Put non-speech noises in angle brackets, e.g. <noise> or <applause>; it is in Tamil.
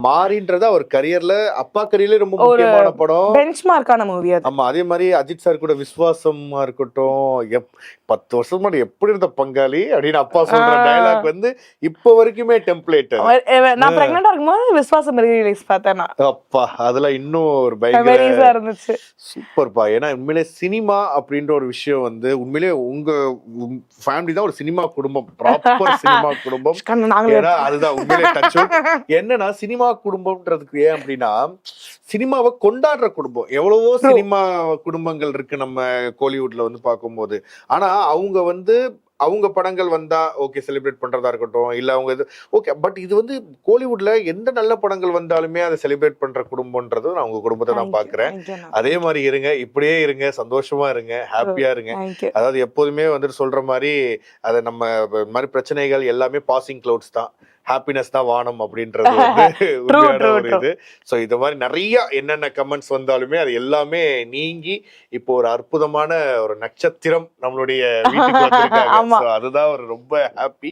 மாறின்றது அவர் கரியர்ல அப்பா கரியர்ல ரொம்ப முக்கியமான படம். பெஞ்ச் மார்க்கான மூவி அது. ஆமா அதே மாதிரி அஜித் சார் கூட விஸ்வாசமா இருக்கட்டும் பத்து வருஷம் முன்னாடி எப்படி இருந்த பங்காளி அப்படின்னு அப்பா சொல்ற. டயலாக் வந்து இப்போ வரைக்குமே டெம்ப்ளேட் நான் பிரெக்னெண்டா இருக்கும்போது விஸ்வாசம் ரிலீஸ் பார்த்தேன் அப்பா அதுல இன்னும் ஒரு பயங்கர இருந்துச்சு. சூப்பர்ப்பா ஏன்னா உண்மையிலே சினிமா அப்படின்ற ஒரு விஷயம் வந்து உண்மையிலே உங்க ஃபேமிலி தான் ஒரு சினிமா குடும்பம். ப்ராப்பர் சினிமா <laughs> குடும்பம். அதுதான் உண்மையிலே. <laughs> என்னன்னா சினிமா குடும்பம்ன்றதுக்கு ஏன் அப்படின்னா சினிமாவை கொண்டாடுற குடும்பம் எவ்வளவோ. சினிமா குடும்பங்கள் இருக்கு நம்ம கோலிவுட்ல வந்து பார்க்கும்போது ஆனா அவங்க வந்து அவங்க படங்கள் வந்தா ஓகே செலிப்ரேட் பண்றதா இருக்கட்டும் இல்ல அவங்க இது ஓகே பட் இது வந்து கோலிவுட்ல எந்த நல்ல படங்கள் வந்தாலுமே அதை செலிப்ரேட் பண்ற குடும்பம்ன்றது நான் உங்க குடும்பத்தை நான் பாக்குறேன். அதே மாதிரி இருங்க இப்படியே இருங்க சந்தோஷமா இருங்க ஹாப்பியா இருங்க. அதாவது எப்போதுமே வந்துட்டு சொல்ற மாதிரி அதை நம்ம மாதிரி பிரச்சனைகள் எல்லாமே பாசிங் கிளவுட்ஸ் தான். ஹாப்பினஸ் தான் வானம் அப்படின்றது <laughs> வந்து உண்மையான ஒரு. இது. ஸோ இந்த மாதிரி நிறைய என்னென்ன கமெண்ட்ஸ் வந்தாலுமே அது எல்லாமே நீங்கி இப்போ ஒரு அற்புதமான ஒரு நட்சத்திரம் நம்மளுடைய வீட்டுக்கு <laughs> ஆமா. அதுதான் ஒரு ரொம்ப ஹாப்பி